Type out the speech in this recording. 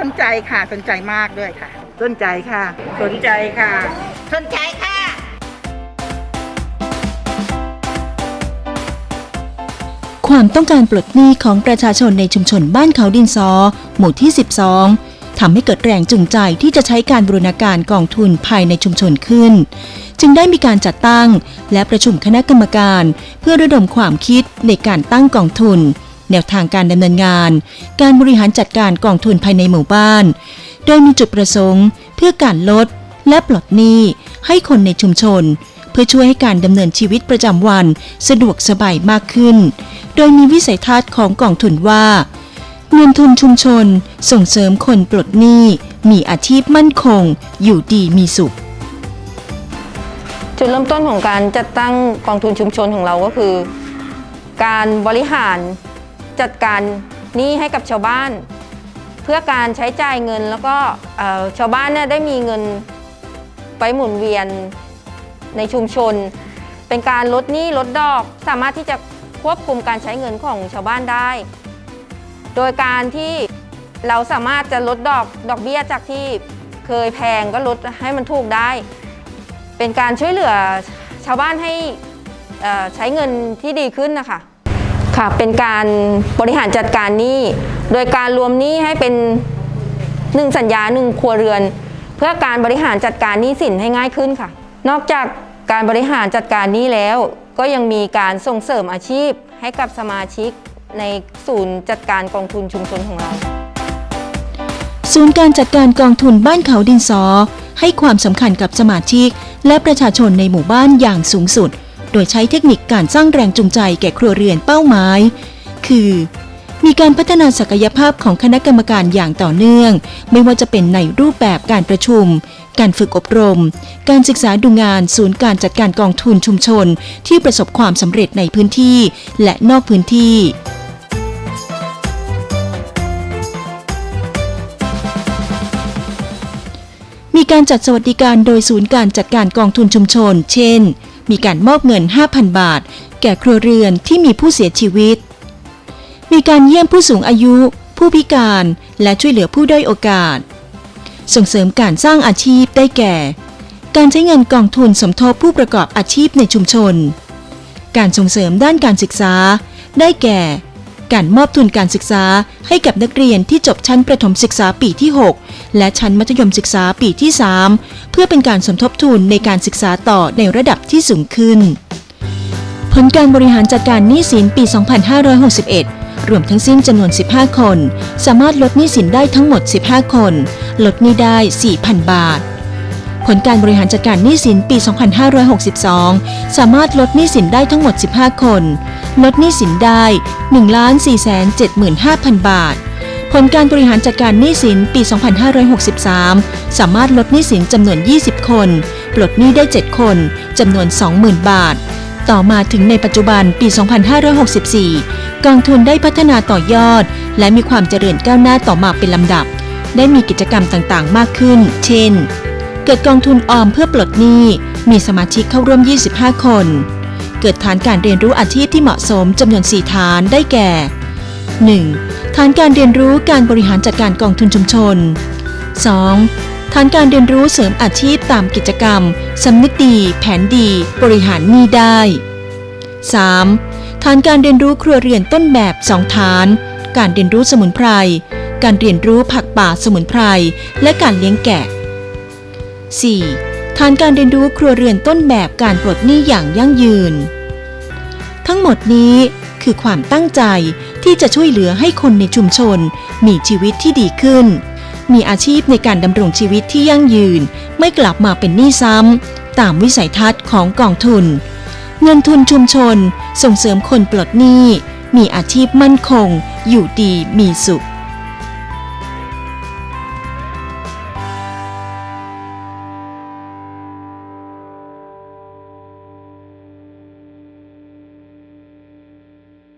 สนใจค่ะ สนใจมากด้วยค่ะ สนใจค่ะ สนใจค่ะ สนใจค่ะ ความต้องการปลดหนี้ของประชาชนในชุมชนบ้านเขาดินซอ หมู่ที่ 12 ทำให้เกิดแรงจูงใจที่จะใช้การบูรณาการกองทุนภายในชุมชนขึ้น จึงได้มีการจัดตั้งและประชุมคณะกรรมการ เพื่อระดมความคิดในการตั้งกองทุน แนวทางการดำเนินงาน การบริหารจัดการกองทุนภายในหมู่บ้าน โดยมีจุดประสงค์ เพื่อการลดและปลดหนี้ให้คนในชุมชน เพื่อช่วยให้การดำเนินชีวิตประจำวันสะดวกสบายมากขึ้น โดยมีวิสัยทัศน์ของกองทุนว่าเงินทุนชุมชนส่งเสริมคนปลดหนี้มีอาชีพมั่นคง อยู่ดีมีสุข จุดเริ่มต้นของการจัดตั้งกองทุนชุมชนของเราก็คือ การบริหาร จัดการหนี้ให้กับชาวบ้าน เพื่อการใช้จ่ายเงินแล้วก็ชาวบ้านเนี่ยได้มีเงินไปหมุนเวียนในชุมชน เป็นการลดหนี้ลดดอก สามารถที่จะควบคุมการใช้เงินของชาวบ้านได้ โดยการที่เราสามารถจะลดดอกดอกเบี้ยจากที่เคยแพงก็ลดให้มันถูกได้ เป็นการช่วยเหลือชาวบ้านให้ใช้เงินที่ดีขึ้นนะคะ ค่ะเป็นการบริหารจัดการหนี้ โดยการรวมหนี้ให้เป็นหนึ่งสัญญาหนึ่งครัวเรือน เพื่อการบริหารจัดการหนี้สินให้ง่ายขึ้นค่ะ นอกจากการบริหารจัดการหนี้แล้ว ก็ยังมีการส่งเสริมอาชีพให้กับสมาชิกในศูนย์จัดการกองทุนชุมชนของเรา ศูนย์การจัดการกองทุนบ้านเขาดินสอ ให้ความสำคัญกับสมาชิก และประชาชนในหมู่บ้านอย่างสูงสุด โดยใช้เทคนิคการสร้างแรงจูงใจแก่ครัวเรือนเป้าหมาย คือ มีการพัฒนาศักยภาพของคณะกรรมการอย่างต่อเนื่อง ไม่ว่าจะเป็นในรูปแบบการประชุม การฝึกอบรม การศึกษาดูงานศูนย์การจัดการกองทุนชุมชน ที่ประสบความสำเร็จในพื้นที่ และนอกพื้นที่มีการจัดสวัสดิการโดยศูนย์การจัดการกองทุนชุมชน เช่น มีการมอบเงิน 5,000 บาท แก่ครัวเรือนที่มีผู้เสียชีวิต มีการเยี่ยมผู้สูงอายุ ผู้พิการและช่วยเหลือผู้ด้อยโอกาส ส่งเสริมการสร้างอาชีพได้แก่ การใช้เงินกองทุนสมทบผู้ประกอบอาชีพในชุมชน การส่งเสริมด้านการศึกษา ได้แก่ การมอบทุนการศึกษาให้กับนักเรียนที่จบชั้นประถมศึกษาปีที่ 6 และชั้นมัธยมศึกษาปีที่ 3 เพื่อเป็นการสมทบทุนในการศึกษาต่อในระดับที่สูงขึ้น ผลการบริหารจัดการหนี้สินปี 2561 รวมทั้งสิ้นจำนวน 15 คน สามารถลดหนี้สินได้ทั้งหมด 15 คน ลดหนี้ได้ 4,000 บาท ลการบริหารจัดการหนี้สินปี 2562 สามารถลดหนี้สินได้ทั้งหมด 15 คน ลดหนี้สินได้ 1,475,000 บาท ผลการบริหารจัดการหนี้สินปี 2563 สามารถลดหนี้สินจำนวน 20 คน ปลดหนี้ได้ 7 คนจำนวน 20,000 บาท ต่อมาถึงในปัจจุบันปี 2564 กองทุนได้พัฒนาต่อยอด และมีความเจริญก้าวหน้าต่อมาเป็นลำดับได้มีกิจกรรมต่างๆ มากขึ้น เช่น กิดกองทุนออมเพื่อปลดหนี้มีสมาชิกเข้าร่วม 25 คน เกิดฐานการเรียนรู้อาชีพที่เหมาะสมจำนวน 4 ฐานได้แก่ 1. ฐานการเรียนรู้การบริหารจัดการกองทุนชุมชน 2. ฐานการเรียนรู้เสริมอาชีพตามกิจกรรมสำนึกดีแผนดี บริหารหนี้ได้ 3. ฐานการเรียนรู้ครัวเรือนต้นแบบ 2 ฐาน การเรียนรู้สมุนไพร การเรียนรู้ผักป่าสมุนไพร และการเลี้ยงแกะ 4. ฐานการเรียนรู้ครัวเรือนต้นแบบการปลดหนี้อย่างยั่งยืน ทั้งหมดนี้คือความตั้งใจที่จะช่วยเหลือให้คนในชุมชน มีชีวิตที่ดีขึ้น มีอาชีพในการดำรงชีวิตที่ยั่งยืน ไม่กลับมาเป็นหนี้ซ้ำ ตามวิสัยทัศน์ของกองทุน เงินทุนชุมชน ส่งเสริมคนปลดหนี้ มีอาชีพมั่นคง อยู่ดีมีสุข